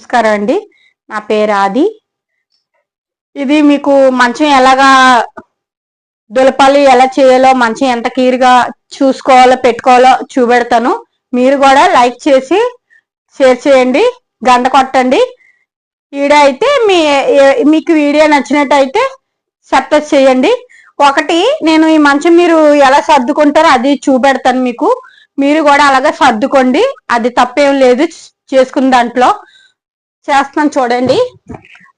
నమస్కారం అండి. నా పేరు ఆది. ఇది మీకు మంచం ఎలాగా దులపాలి ఎలా చేయాలో మంచం ఎంత కీరుగా చూసుకోవాలో పెట్టుకోవాలో చూపెడతాను. మీరు కూడా లైక్ చేసి షేర్ చేయండి గంట కొట్టండి. వీడియో అయితే మీ మీకు వీడియో నచ్చినట్టయితే సబ్స్క్రైబ్ చేయండి. ఒకటి నేను ఈ మంచం మీరు ఎలా సర్దుకుంటారో అది చూపెడతాను మీకు. మీరు కూడా అలాగే సర్దుకోండి. అది తప్పేం లేదు చేసుకున్న దాంట్లో. చేస్తున్నాను చూడండి.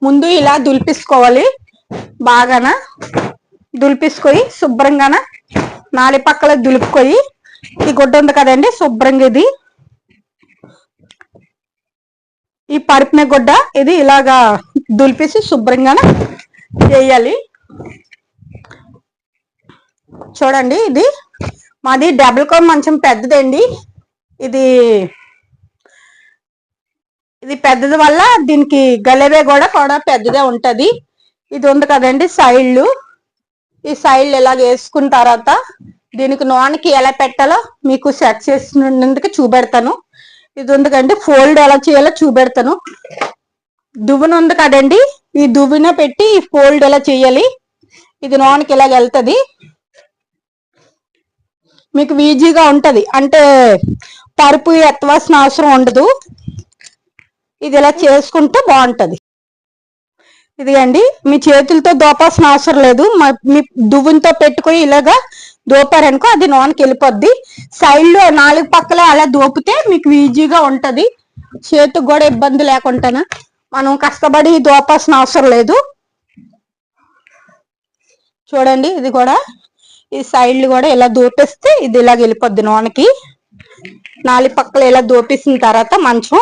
ముందు ఇలా దులిపిసుకోవాలి. బాగాన? దులిపిసుకొని శుభ్రంగాన? నాలుగు పక్కల దులుపుకొని. ఈ గుడ్డ ఉంది కదండి శుభ్రంగా ఇది. ఈ పరిపిన గుడ్డ ఇది ఇలాగా దులిపేసి శుభ్రంగాన చేయాలి. చూడండి ఇది మాది డబుల్ కోర్ మంచం పెద్దదండి. ఇది ఇది పెద్దది వల్ల దీనికి గలవే కూడా కూడా పెద్దదే ఉంటది. ఇది ఉంది కదండి సైడ్లు ఈ సైడ్లు ఇలా వేసుకున్న తర్వాత దీనికి నూనెకి ఎలా పెట్టాలో మీకు సెట్ చేసినందుకు చూపెడతాను. ఇది ఉంది కదండి ఫోల్డ్ ఎలా చేయాలో చూపెడతాను. దువ్వెన ఉంది కదండి ఈ దువ్వెన పెట్టి ఈ ఫోల్డ్ ఎలా చేయాలి ఇది నూనెకి ఇలా వెళ్తుంది. మీకు ఈజీగా ఉంటది. అంటే పరుపు ఎత్తవలసిన అవసరం ఉండదు. ఇది ఇలా చేసుకుంటే బాగుంటుంది. ఇది అండి మీ చేతులతో దోపాల్సిన అవసరం లేదు. మీ దువ్వునితో పెట్టుకొని ఇలాగా దోపారనుకో అది నూనెకి వెళ్ళిపోద్ది. సైడ్లో నాలుగు పక్కల అలా దోపితే మీకు ఈజీగా ఉంటది. చేతికి కూడా ఇబ్బంది లేకుండా మనం కష్టపడి దోపాల్సిన అవసరం లేదు. చూడండి ఇది కూడా ఈ సైడ్లు కూడా ఇలా దోపేస్తే ఇది ఇలాగ వెళ్ళిపోద్ది నూనెకి. నాలుగు పక్కల ఇలా దోపేసిన తర్వాత మంచం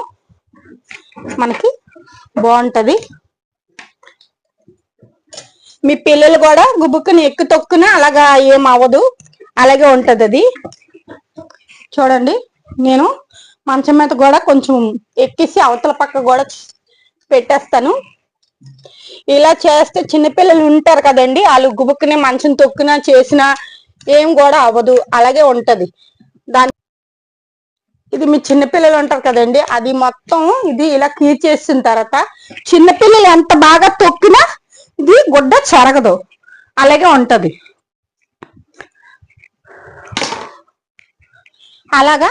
మనకి బాగుంటది. మీ పిల్లలు కూడా గుబుక్కుని ఎక్కు తొక్కున అలాగా ఏం అవ్వదు. అలాగే ఉంటది అది. చూడండి నేను మంచం మీద కూడా కొంచెం ఎక్కిసి అవతల పక్క కూడా పెట్టేస్తాను. ఇలా చేస్తే చిన్నపిల్లలు ఉంటారు కదండి వాళ్ళు గుబుక్కునే మంచం తొక్కున చేసినా ఏం కూడా అవ్వదు అలాగే ఉంటది. ఇది మీ చిన్నపిల్లలు ఉంటారు కదండి. అది మొత్తం ఇది ఇలా క్లీన్ చేసిన తర్వాత చిన్నపిల్లలు ఎంత బాగా తొక్కినా ఇది గుడ్డ చెరగదు. అలాగే ఉంటది. అలాగా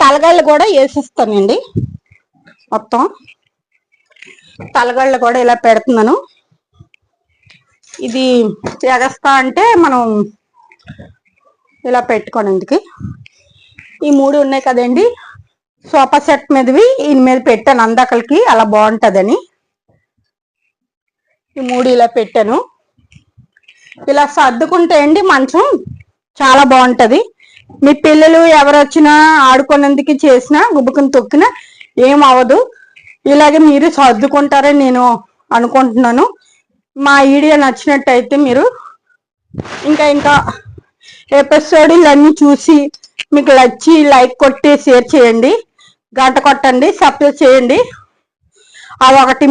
తలగళ్ళు కూడా వేసిస్తానండి. మొత్తం తలగళ్ళు కూడా ఇలా పెడుతున్నాను. ఇది ఎగస్తా అంటే మనం ఇలా పెట్టుకోవడానికి ఈ మూడు ఉన్నాయి కదండి. సోఫా సెట్ మీదవి ఈయన మీద పెట్టాను అందకలకి అలా బాగుంటుందని. ఈ మూడు ఇలా పెట్టాను. ఇలా సర్దుకుంటే అండి మంచం చాలా బాగుంటది. మీ పిల్లలు ఎవరు వచ్చినా ఆడుకునేందుకు చేసినా గుబుకుని తొక్కినా ఏం అవ్వదు. ఇలాగే మీరు సర్దుకుంటారని నేను అనుకుంటున్నాను. మా వీడియో నచ్చినట్టయితే మీరు ఇంకా ఇంకా ఎపిసోడ్లు అన్ని చూసి మీకు నచ్చి లైక్ కొట్టి షేర్ చేయండి. గంట కొట్టండి సబ్స్క్రైబ్ చేయండి. అవి ఒకటి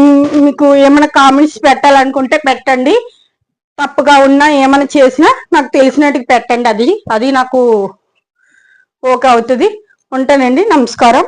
మీకు ఏమైనా కామెంట్స్ పెట్టాలనుకుంటే పెట్టండి. తప్పుగా ఉన్నా ఏమైనా చేసినా నాకు తెలిసినట్టుగా పెట్టండి. అది అది నాకు ఓకే అవుతుంది. ఉంటానండి. నమస్కారం.